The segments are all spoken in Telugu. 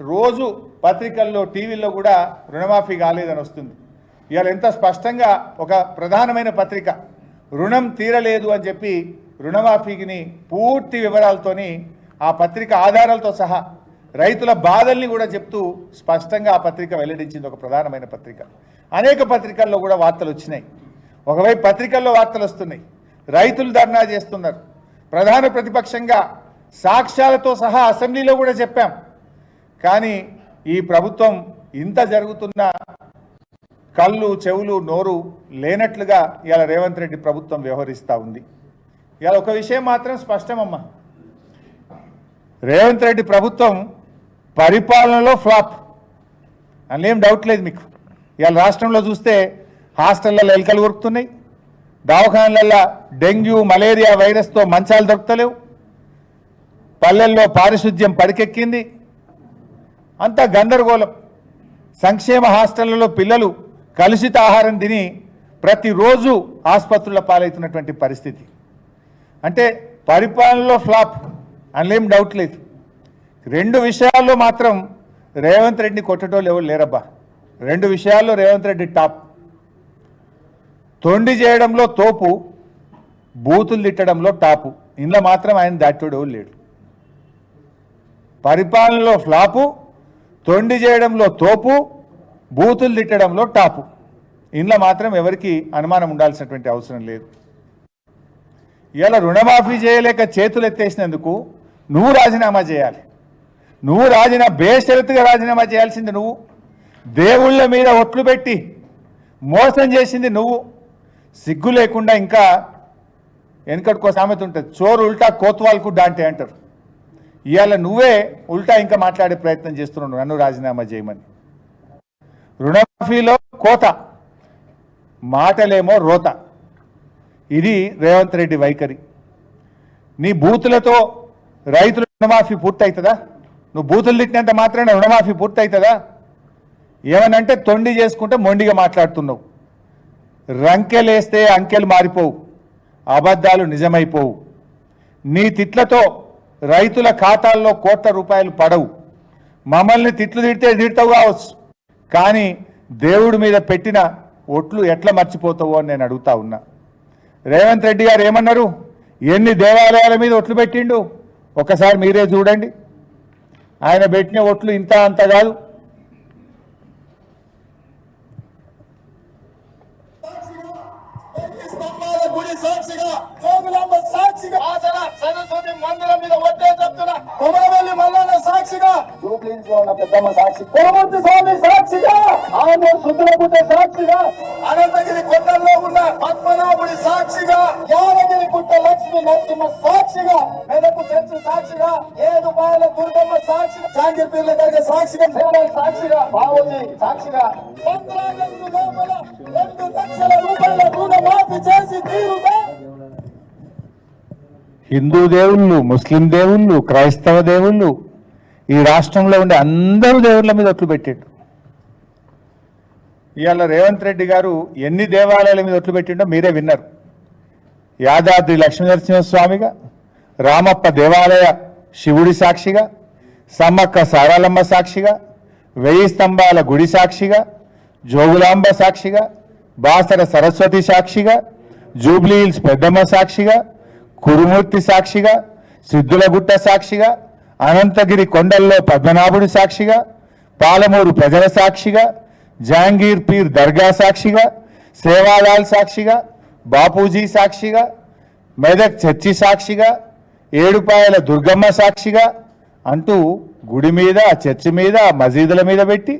రోజు పత్రికల్లో టీవీల్లో కూడా రుణమాఫీ కాలేదని వస్తుంది. ఇవాళ ఎంత స్పష్టంగా ఒక ప్రధానమైన పత్రిక రుణం తీరలేదు అని చెప్పి రుణమాఫీని పూర్తి వివరాలతోని ఆ పత్రిక ఆధారాలతో సహా రైతుల బాధల్ని కూడా చెప్తూ స్పష్టంగా ఆ పత్రిక వెల్లడించింది ఒక ప్రధానమైన పత్రిక. అనేక పత్రికల్లో కూడా వార్తలు వచ్చినాయి. ఒకవైపు పత్రికల్లో వార్తలు వస్తున్నాయి. రైతులు ధర్నా చేస్తున్నారు. ప్రధాన ప్రతిపక్షంగా సాక్ష్యాలతో సహా అసెంబ్లీలో కూడా చెప్పాం. కానీ ఈ ప్రభుత్వం ఇంత జరుగుతున్న కళ్ళు చెవులు నోరు లేనట్లుగా ఇవాళ రేవంత్ రెడ్డి ప్రభుత్వం వ్యవహరిస్తూ ఉంది. ఇవాళ ఒక విషయం మాత్రం స్పష్టమమ్మా. రేవంత్ రెడ్డి ప్రభుత్వం పరిపాలనలో ఫ్లాప్. అందులో డౌట్ లేదు మీకు. ఇవాళ రాష్ట్రంలో చూస్తే హాస్టళ్ళలో ఎలుకలు కొరుకుతున్నాయి దవాఖానలలో డెంగ్యూ మలేరియా వైరస్తో మంచాలు దొరుకుతలేవు పల్లెల్లో పారిశుద్ధ్యం పడికెక్కింది. అంతా గందరగోళం. సంక్షేమ హాస్టళ్ళలో పిల్లలు కలుషిత ఆహారం తిని ప్రతిరోజు ఆసుపత్రుల పాలవుతున్నటువంటి పరిస్థితి. అంటే పరిపాలనలో ఫ్లాప్ అనలేం డౌట్ లేదు. రెండు విషయాల్లో మాత్రం రేవంత్ రెడ్డిని కొట్టటోళ్ళు ఎవరు లేరబ్బా. రెండు విషయాల్లో రేవంత్ రెడ్డి టాప్. తొండి చేయడంలో తోపు బూతులు తిట్టడంలో టాపు. ఇందులో మాత్రం ఆయన దాటోడు ఎవరు లేడు. పరిపాలనలో ఫ్లాపు తొండి చేయడంలో తోపు బూతులు తిట్టడంలో టాపు. ఇంట్లో మాత్రం ఎవరికి అనుమానం ఉండాల్సినటువంటి అవసరం లేదు. ఇలా రుణమాఫీ చేయలేక చేతులు ఎత్తేసినందుకు నువ్వు రాజీనామా చేయాలి. నువ్వు రాజీనా బేషరతుగా రాజీనామా చేయాల్సింది నువ్వు. దేవుళ్ళ మీద ఒట్లు పెట్టి మోసం చేసింది నువ్వు. సిగ్గు లేకుండా ఇంకా వెనకటికో సామెత ఉంటుంది. చోరు ఉల్టా కోత్వాల్కు డాంటే అంటారు. ఇవాళ నువ్వే ఉల్టా ఇంకా మాట్లాడే ప్రయత్నం చేస్తున్నావు నన్ను రాజీనామా చేయమని. రుణమాఫీలో కోత మాటలేమో రోత. ఇది రేవంత్ రెడ్డి వైఖరి. నీ బూతులతో రైతుల రుణమాఫీ పూర్తవుతుందా నువ్వు బూతులు తిట్టినంత మాత్రమే రుణమాఫీ పూర్తవుతుందా ఏమనంటే తొండి చేసుకుంటే మొండిగా మాట్లాడుతున్నావు. రంకెలేస్తే అంకెలు మారిపోవు. అబద్ధాలు నిజమైపోవు. నీ తిట్లతో రైతుల ఖాతాల్లో కోట్ల రూపాయలు పడవు. మమ్మల్ని తిట్లు తిడితే తిడతావు కావచ్చు. కానీ దేవుడి మీద పెట్టిన ఒట్లు ఎట్లా మర్చిపోతావు అని నేను అడుగుతా ఉన్నా. రేవంత్ రెడ్డి గారు ఏమన్నారు? ఎన్ని దేవాలయాల మీద ఒట్లు పెట్టిండు? ఒకసారి మీరే చూడండి. ఆయన పెట్టిన ఒట్లు ఇంత అంత కాదు స్తంభాల గుడి సాక్షిగా జోగులాంబ సాక్షిగా ఆసన సరస్వతి మందిరం మీద ఒట్టే చెప్తున్నా. కొమరవెల్లి మల్లన్న సాక్షిగా జూబ్లీన్స్లో ఉన్న పెద్దమ్మ సాక్షి. కోమూర్తి స్వామి సాక్షిగా ఆమె సుద్రపుట్ట సాక్షిగా. అనంతగిరి కొండల్లో ఉన్న పద్మనాభుడి సాక్షిగా యాదగిరి గుట్ట లక్ష్మి నరసింహ సాక్షిగా మెదకు చర్చి సాక్షిగా ఏడు పాయల దుర్గమ్మ సాక్షిగా జాంగీర్పీర్ల దగ్గర సాక్షిగా సేవల సాక్షిగా బావోజీ సాక్షిగా. మంత్రాగస్టు లోపల రెండు లక్షల రూపాయల రుణమాఫీ చేసి తీరుగా హిందూ దేవుళ్ళు ముస్లిం దేవుళ్ళు క్రైస్తవ దేవుళ్ళు ఈ రాష్ట్రంలో ఉండే అందరూ దేవుళ్ళ మీద ఒట్లు పెట్టాడు ఇవాళ రేవంత్ రెడ్డి గారు ఎన్ని దేవాలయాల మీద ఒట్లు పెట్టిండో మీరే విన్నారు. యాదాద్రి లక్ష్మీనరసింహస్వామిగా రామప్ప దేవాలయ శివుడి సాక్షిగా సమ్మక్క సారాలమ్మ సాక్షిగా వెయ్యి స్తంభాల గుడి సాక్షిగా జోగులాంబ సాక్షిగా బాసర సరస్వతి సాక్షిగా జూబ్లీ హిల్స్ పెద్దమ్మ సాక్షిగా కురుమూర్తి సాక్షిగా సిద్ధులగుట్ట సాక్షిగా అనంతగిరి కొండల్లో పద్మనాభుడి సాక్షిగా పాలమూరు ప్రజల సాక్షిగా జహాంగీర్ పీర్ దర్గా సాక్షిగా సేవాలాల్ సాక్షిగా బాపూజీ సాక్షిగా మెదక్ చర్చి సాక్షిగా ఏడుపాయల దుర్గమ్మ సాక్షిగా అంటూ గుడి మీద చర్చి మీద మసీదుల మీద పెట్టి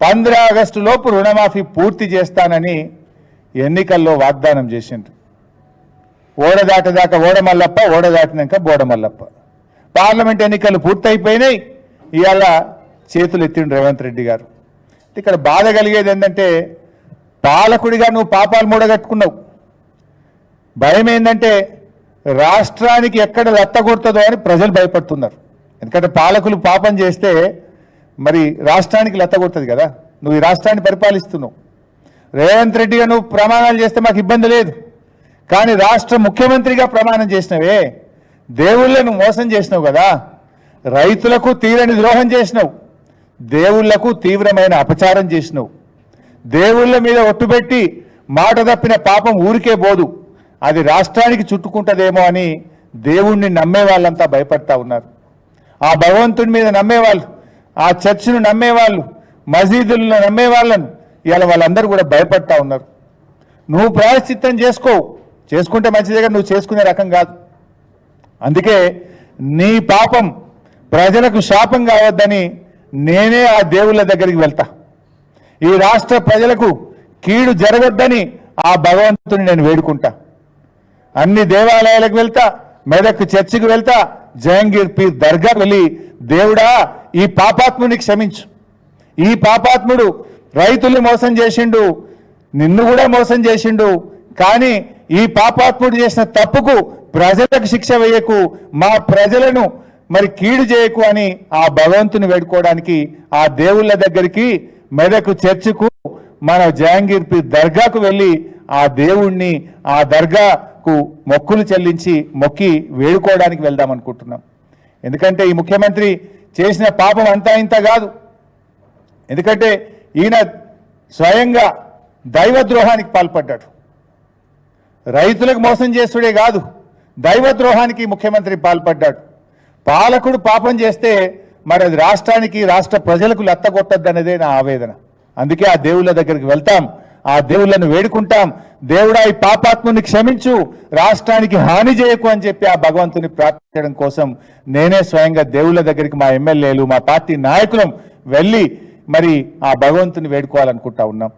పంద్రా ఆగస్టు లోపు రుణమాఫీ పూర్తి చేస్తానని ఎన్నికల్లో వాగ్దానం చేసిండ్రు. ఓడ దాటదాకా ఓడ మల్లప్ప ఓడ దాటినాక బోడ మల్లప్ప. పార్లమెంట్ ఎన్నికలు పూర్తయిపోయినాయి. ఇవాళ చేతులు ఎత్తిండు రేవంత్ రెడ్డి గారు. ఇక్కడ బాధ కలిగేది ఏంటంటే పాలకుడిగా నువ్వు పాపాలు మూడగట్టుకున్నావు. భయం ఏంటంటే రాష్ట్రానికి ఎక్కడ లత్తగొడుతుందో అని ప్రజలు భయపడుతున్నారు. ఎందుకంటే పాలకులు పాపం చేస్తే మరి రాష్ట్రానికి లత్తగొడుతుంది కదా. నువ్వు ఈ రాష్ట్రాన్ని పరిపాలిస్తున్నావు. రేవంత్ రెడ్డిగా నువ్వు ప్రమాణాలు చేస్తే మాకు ఇబ్బంది లేదు. కానీ రాష్ట్ర ముఖ్యమంత్రిగా ప్రమాణం చేసినవే. దేవుళ్ళను మోసం చేసినావు కదా. రైతులకు తీరని ద్రోహం చేసినావు. దేవుళ్ళకు తీవ్రమైన అపచారం చేసినావు. దేవుళ్ళ మీద ఒట్టుపెట్టి మాట తప్పిన పాపం ఊరికే పోదు అది రాష్ట్రానికి చుట్టుకుంటదేమో అని దేవుణ్ణి నమ్మే వాళ్ళంతా భయపడతా ఉన్నారు. ఆ భగవంతుడి మీద నమ్మేవాళ్ళు ఆ చర్చ్ను నమ్మేవాళ్ళు మసీదులను నమ్మే వాళ్ళను ఇవాళ వాళ్ళందరూ కూడా భయపడతా ఉన్నారు. నువ్వు ప్రాయశ్చిత్తం చేసుకోవు చేసుకుంటే మంచిదే కానీ నువ్వు చేసుకునే రకం కాదు. అందుకే నీ పాపం ప్రజలకు శాపం కావద్దని నేనే ఆ దేవుళ్ళ దగ్గరికి వెళ్తా. ఈ రాష్ట్ర ప్రజలకు కీడు జరగొద్దని ఆ భగవంతుని నేను వేడుకుంటా. అన్ని దేవాలయాలకు వెళ్తా మెదక్ చర్చికి వెళ్తా జహంగీర్ పీర్ దర్గా వెళ్ళి దేవుడా ఈ పాపాత్ముని క్షమించు. ఈ పాపాత్ముడు రైతుల్ని మోసం చేసిండు నిన్ను కూడా మోసం చేసిండు కానీ ఈ పాపాత్ముడు చేసిన తప్పుకు ప్రజలకు శిక్ష వేయకు మా ప్రజలను మరి కీడు చేయకు అని ఆ భగవంతుని వేడుకోవడానికి ఆ దేవుళ్ళ దగ్గరికి మెదకు చర్చకు మన జహాంగీర్ దర్గాకు వెళ్ళి ఆ దేవుణ్ణి ఆ దర్గాకు మొక్కులు చెల్లించి మొక్కి వేడుకోవడానికి వెళ్దాం అనుకుంటున్నాం. ఎందుకంటే ఈ ముఖ్యమంత్రి చేసిన పాపం అంతా ఇంత కాదు. ఎందుకంటే ఈయన స్వయంగా దైవద్రోహానికి పాల్పడ్డాడు. రైతులకు మోసం చేస్తుడే కాదు దైవద్రోహానికి ముఖ్యమంత్రి పాల్పడ్డాడు. పాలకుడు పాపం చేస్తే మరి అది రాష్ట్రానికి రాష్ట్ర ప్రజలకు లత్తగొట్టద్దనేదే నా ఆవేదన. అందుకే ఆ దేవుళ్ళ దగ్గరికి వెళ్తాం ఆ దేవుళ్ళను వేడుకుంటాం. దేవుడా ఈ పాపాత్ముని క్షమించు రాష్ట్రానికి హాని చేయకు అని చెప్పి ఆ భగవంతుని ప్రార్థించడం కోసం నేనే స్వయంగా దేవుళ్ళ దగ్గరికి మా ఎమ్మెల్యేలు మా పార్టీ నాయకులం వెళ్ళి మరి ఆ భగవంతుని వేడుకోవాలనుకుంటా ఉన్నాం.